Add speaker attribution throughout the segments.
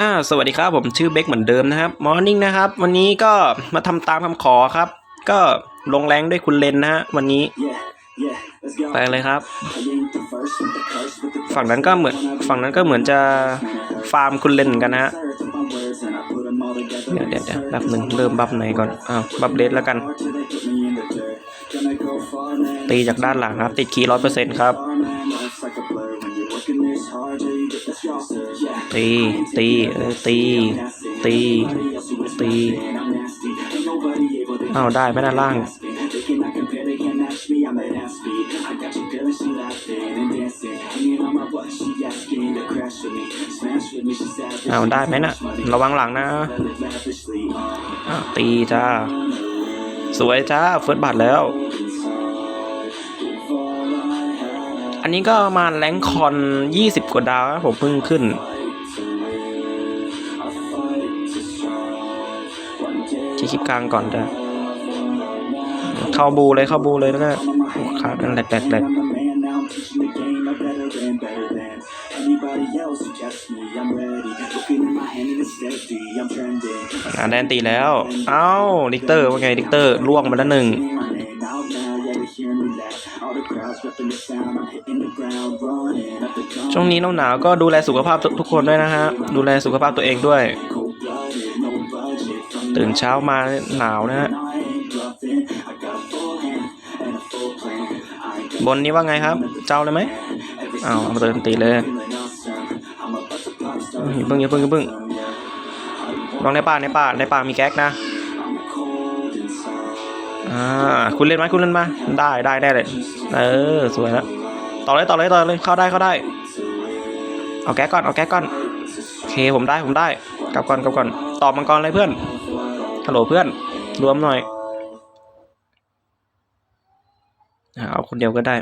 Speaker 1: อ่าสวัสดีครับผมชื่อเบคเหมือนเดิมนะครับมอร์นิ่งนะครับ วันนี้ก็มาทำตามคำขอครับ ก็ลงแรงด้วยคุณเลนนะฮะวันนี้ ไปเลยครับ ฝั่งนั้นก็เหมือนฝั่งนั้นก็เหมือนจะฟาร์มคุณเลนเหมือนกันนะฮะเดี๋ยวเดี๋ยวเดี๋ยวแป๊บหนึ่งเริ่มบัฟไหนก่อนอ้าวบัฟเลสแล้วกัน ตีจากด้านหลังครับ ติดคีร้อยเปอร์เซ็นต์ครับ ตีตีเออตี ตีตีอ้าวได้ไหมด้าล่างเอาได้ไหมนะระวังหลังนะตีจ้า สวยจ้าเฟิร์สบัตแล้ว อันนี้ก็มาแรงคอนยี่สิบกว่าดาวผมเพิ่งขึ้น ที่คลิปกลางก่อนจ้ะเข้าบูเลยเข้าบูเลยแล้วก็โอ้ขาดันแหลกแหลกแหลกงาแดนตีแล้ว เอ้าลิกเตอร์ว่าไงลิกเตอร์ล่วงมาแล้วหนึ่ง ช่วงนี้หนาวๆก็ดูแลสุขภาพทุกคนด้วยนะฮะ ดูแลสุขภาพตัวเองด้วย ตื่นเช้ามาหนาวนะฮะ บนนี้ว่าไงครับ เจ้าเลยไหมอ้าวเอามาเติมตีเลยอย่าเพิ่งเพิ่งเพิ่งลองในป่าในป่าในป่ามีแก๊กนะ อ่าคุณเล่นไหมคุณเล่นมา ได้ได้ได้เลยเออสวยแล้วต่อเลยต่อเลยต่อเลยเข้าได้เข้าได้ เอาแก๊กก่อนเอาแก๊กก่อนโอเคผมได้ผมได้กลับก่อนกลับก่อนตอบมังกรเลยเพื่อนฮัลโหลเพื่อน รวมหน่อยเอาคนเดียวก็ได้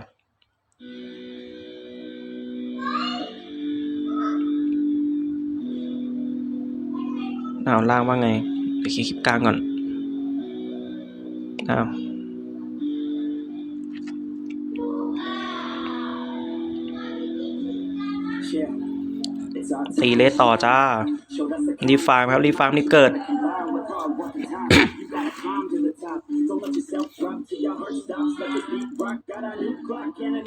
Speaker 1: เอาล่างว่าไง ไปคลิปกลางก่อน อ้าวตีเลสต่อจ้า รีฟาร์มครับ รีฟาร์มนี่เกิด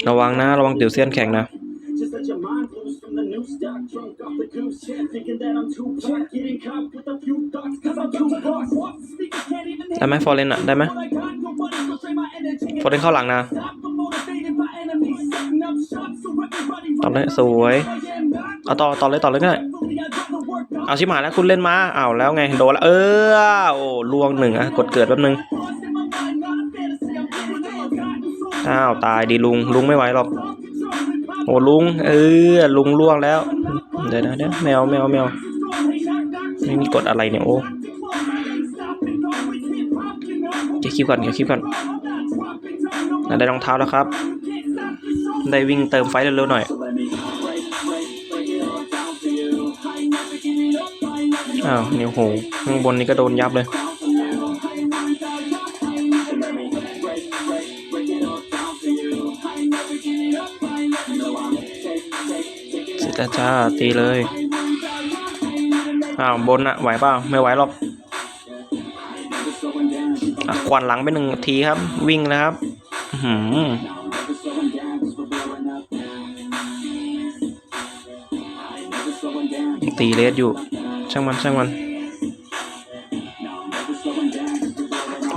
Speaker 1: ระวังนะ ระวังเดี๋ยวเสี้ยนแข็งนะ ได้ไหมฟอร์เรนอะได้ไหมฟอร์เรนเข้าหลังนะต่อเลยสวย เอาต่อต่อเลยต่อเลยก็ได้เอาชิบหายแล้วคุณเล่นมาอ้าวแล้วไงโดนแล้วเออโอ้ลวงหนึ่งอะกดเกิดแป๊บนึงอ้าวตายดีลุงลุงไม่ไหวหรอก โอ้ลุง เออ ลุงล่วงแล้ว เดี๋ยวนะเดี๋ยวแมวแมวแมวไม่มีกดอะไรเนี่ยโอ้เดี๋ยวคลิปก่อนเดี๋ยวคลิปก่อนได้รองเท้าแล้วครับ ได้วิ่งเติมไฟเร็วๆหน่อยอ้าวเนี่ยโหข้างบนนี้ก็โดนยับเลย จ้าตีเลยอ้าวบนอะไหวเปล่าไม่ไหวหรอกอะควันหลังไปหนึ่งทีครับ วิ่งนะครับหือตีเลสอยู่ ช่างมันช่างมัน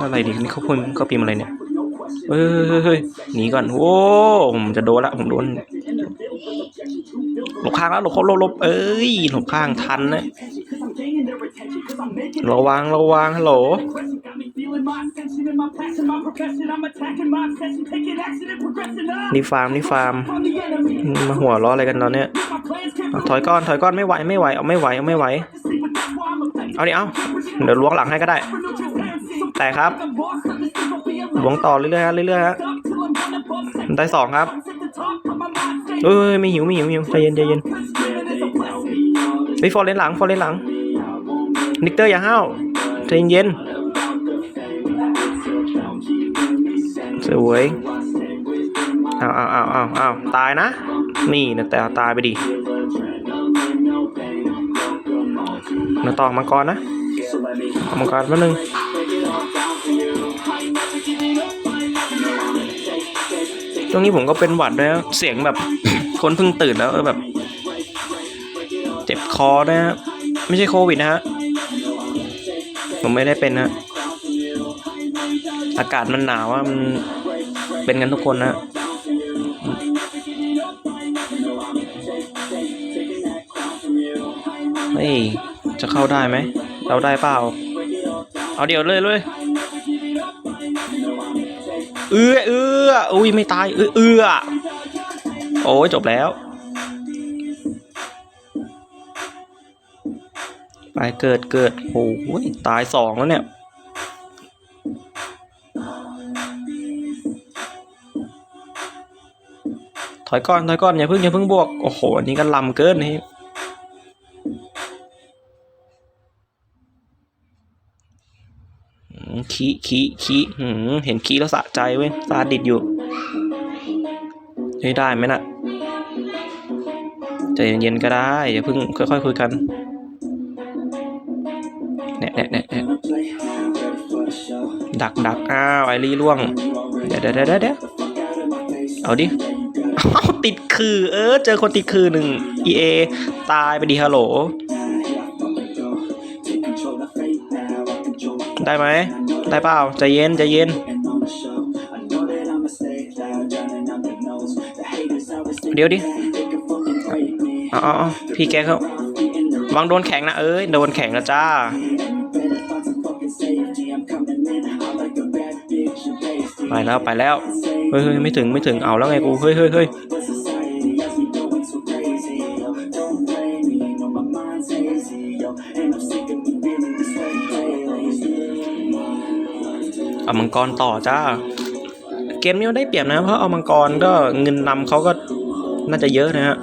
Speaker 1: อะไรดินี่เขาพูดเขาพิมพ์อะไรเนี่ยเฮ้ยเฮ้ยเฮ้ยหนีก่อนโอ้ผมจะโดนละผมโดน หลบข้างแล้วหลบเขาหลบเอ้ยหลบข้างทันนะระวังระวังฮัลโหลนี่ฟาร์มนี่ฟาร์มมาหัวล้ออะไรกันตอนเนี้ยถอยก้อนถอยก้อนไม่ไหวไม่ไหวเอาไม่ไหวเอาไม่ไหวเอาดิเอาเดี๋ยวล้วงหลังให้ก็ได้ แต่ครับล้วงต่อเรื่อยๆฮะเรื่อยๆฮะได้สองครับ เอ้ยไม่หิวไม่หิวไม่หิวใจเย็นใจเย็นไปฟอร์เรนหลังฟอร์เรนหลัง นิกเตอร์อย่าห้าวใจเย็นสวยเอาวอ้าวอ้าวอ้าวอ้าตายนะ นี่นะแต่ตายไปดิเดี๋ยวต่อมังกรนะเอามังกรแป๊บนึงช่วงนี้ผมก็เป็นหวัดด้วยนะเสียงแบบ คนเพิ่งตื่นแล้วแบบ เจ็บคอนะฮะไม่ใช่โควิดนะฮะผมไม่ได้เป็นนะอากาศมันหนาวอะมันเป็นกันทุกคนนะเฮ้ยจะเข้าได้ไหม เราได้เปล่า เอาเดี๋ยวเลยเลยเอื้อเอื้ออุ้ยไม่ตายเอื้อเอื้อ อ้ยจบแล้ว ไปเกิดเกิดโอ้ยตายสองแล้วเนี่ยถอยก่อนถอยก่อนอย่าเพิ่งอย่าเพิ่งบวก โอ้โหอันนี้ก็ลำเกินนี่ขี้ขี้ขี้หืมเห็นขี้แล้วสะใจเว้ยตาดิดอยู่ได้ไหมน่ะ ใจเย็นๆก็ได้อย่าเพิ่งค่อยๆคุยกันแนะแนะแนะแนะดักดักอ้าวไอรีล่วงเดี๋ยวเดี๋ยวเดี๋ยวเดี๋ยวเอาดิเอาติดคือ เออ เจอคนติดคือหนึ่ง EA ตายไปดีฮัลโหล ได้ไหม ได้เปล่าใจเย็นใจเย็น เดี๋ยวดิ อาเอพี่แกเขาวางโดนแข็งนะเอ้ยโดนแข็งนะจ้าไปแล้วไปแล้วเฮ้ยเฮ้ยไม่ถึงไม่ถึงเอาแล้วไงกูเฮ้ยเฮ้ยเฮ้ยเอามังกรต่อจ้า เกมนี้ได้เปรียบนะ เพราะเอามังกรก็เงินนำเขาก็น่าจะเยอะนะฮะ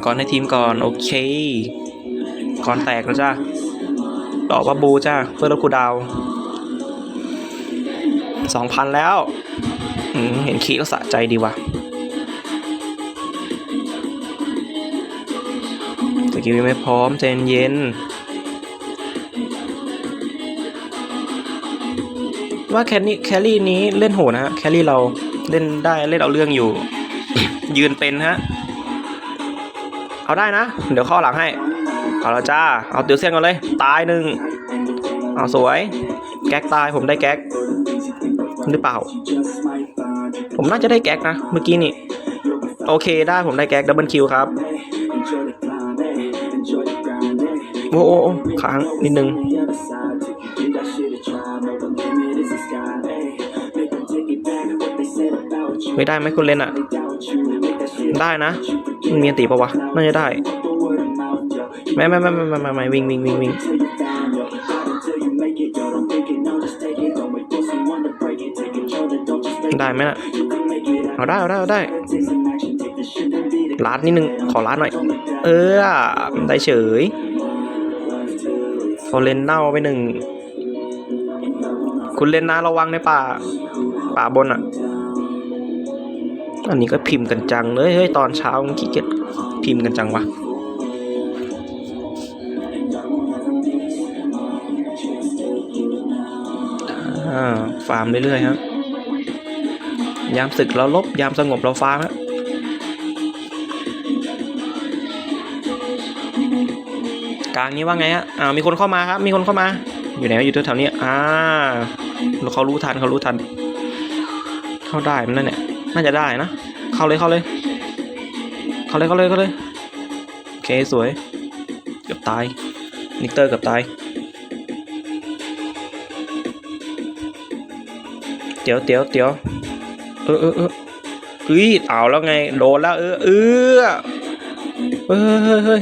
Speaker 1: งกรให้ทีมก่อน โอเคกรแตกแล้วจ้าต่อบับบูจ้าเพื่อลดคูดาวสองพันแล้ว เห็นคีแล้วสะใจดีว่ะสกิลยังไม่พร้อมใจเย็นว่าแคนี่แคลรี่นี้เล่นโหดนะฮะ แคลรี่เราเล่นได้เล่นเอาเรื่องอยู่ ยืนเป็นฮะ เอาได้นะ เดี๋ยวข้อหลังให้ เอาละจ้า เอาตียวเส้นกันเลย ตายหนึ่งเอาสวย แก๊กตายผมได้แก๊กหรือเปล่า ผมน่าจะได้แก๊กนะ เมื่อกี้นี่ โอเคได้ผมได้แก๊กดับเบิลคิวครับโอ้โอ้ค้างนิดนึงไม่ได้ไหมคุณเล่นอะได้นะ มันมีอันตีปะวะ น่าจะได้ไม่ไม่ไม่ไม่ไม่ไม่ไม่วิ่งวิ่งวิ่งวิ่งได้ไหมน่ะ เอาได้เอาได้เอาได้ล้านนิดนึง ขอล้านหน่อย เออ ได้เฉยพอเล่นเน่าไปหนึ่ง คุณเล่นนะระวังในป่า ป่าบนอะ อันนี้ก็พิมพ์กันจังเลยเฮ้ยตอนเช้ามันขี้เกียจพิมพ์กันจังวะฟาร์มเรื่อยๆครับ ยามศึกเราลบ ยามสงบเราฟาร์มฮะกลางนี้ว่าไงฮะอ่ามีคนเข้ามาครับ มีคนเข้ามา อยู่ไหนวะอยู่แถวๆนี้ อ่าเขารู้ทันเขารู้ทัน เข้าได้มันนั่นเนี่ย น่าจะได้นะ เข้าเลยเข้าเลย เข้าเลยเข้าเลยเข้าเลย โอเคสวย เกือบตาย นิกเตอร์เกือบตายเดี๋ยวเดี๋ยวเดี๋ยว เออเออเออเฮ้ยเอาแล้วไง โดนแล้ว เออเออเฮ้ยเฮ้ยเฮ้ย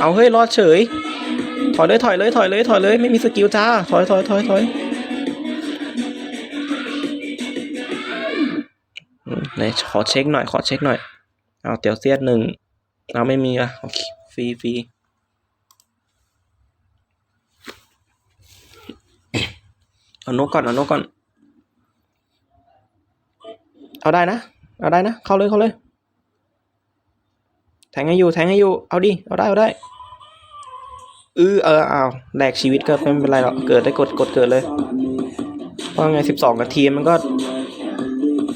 Speaker 1: เอาเฮ้ยรอดเฉย ถอยเลยถอยเลยถอยเลยถอยเลย ไม่มีสกิลจ้า ถอยถอยถอยถอย ไหนขอเช็คหน่อย ขอเช็คหน่อย เอาเตียวเซียดหนึ่งเอาไม่มีอะโอเคฟรีฟรีเอานกก่อน เอานกก่อน เอาได้นะ เอาได้นะ เข้าเลย เข้าเลย แทงให้อยู่ แทงให้อยู่ เอาดิ เอาได้ เอาได้เออเออเอาแลกชีวิตก็ไม่เป็นไรหรอก เกิดได้กดกดเกิดเลยเพราไงสิบสองนาทีมันก็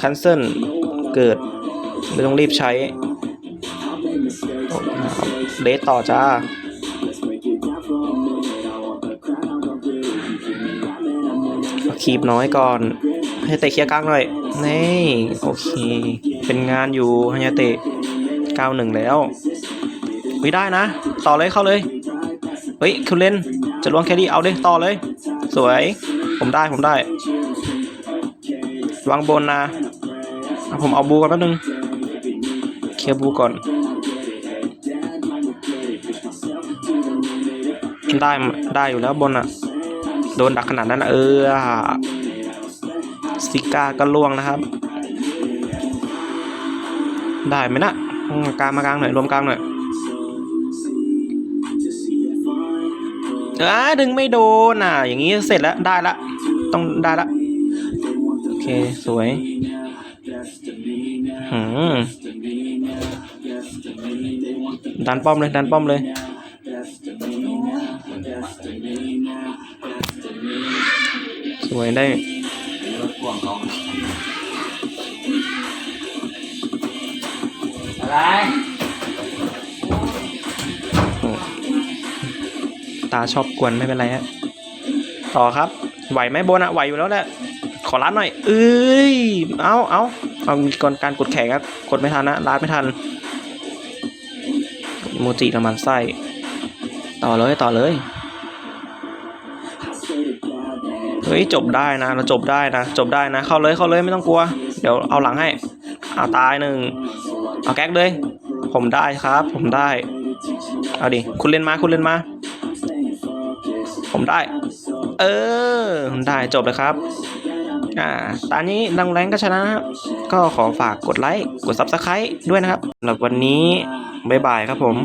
Speaker 1: คันเซิล เกิดเลยต้องรีบใช้เดทต่อจ้าคีบน้อยก่อน ให้เตะเคลียร์กลางหน่อย นี่ โอเค เป็นงานอยู่ฮันยาเตะเก้าหนึ่งแล้ววิได้นะ ต่อเลยเข้าเลย เฮ้ยคุณเล่น จะล้วงแครี่เอาเลยต่อเลย สวย ผมได้ผมได้ วางบนนะ ผมเอาบูก่อนแป๊บนึง เคลียร์บูก่อน ได้ได้อยู่แล้วบนอะโดนดักขนาดนั้นเออซิก้าก็ล่วงนะครับ ได้ไหมนะกลางมากลางหน่อยรวมกลางหน่อยอ่าดึงไม่โดนอะอย่างนี้เสร็จแล้วได้ละ ต้องได้ละ โอเค สวย ดันป้อมเลย ดันป้อมเลยสวยได้
Speaker 2: อะไร
Speaker 1: ตาชอบกวนไม่เป็นไรฮะต่อครับ ไหวไหมโบนอะไหวอยู่แล้วแหละขอรัดหน่อย เอ้ย เอาเอา เอามีก่อนการกดแข่งครับ กดไม่ทันนะรัดไม่ทันโมจิน้ำมันไส้ ต่อเลยต่อเลย เฮ้ยจบได้นะ เราจบได้นะ จบได้นะ เข้าเลยเข้าเลยไม่ต้องกลัว เดี๋ยวเอาหลังให้เอาตายหนึ่ง เอาแก๊กเลย ผมได้ครับ ผมได้ เอาดิ คุณเล่นมาคุณเล่นมา ผมได้ เออ ได้จบเลยครับ อ่าตอนนี้ดังแรงก็ชนะนะครับ ก็ขอฝากกดไลค์ กด Subscribe ด้วยนะครับสำหรับวันนี้ บ๊ายบายครับผม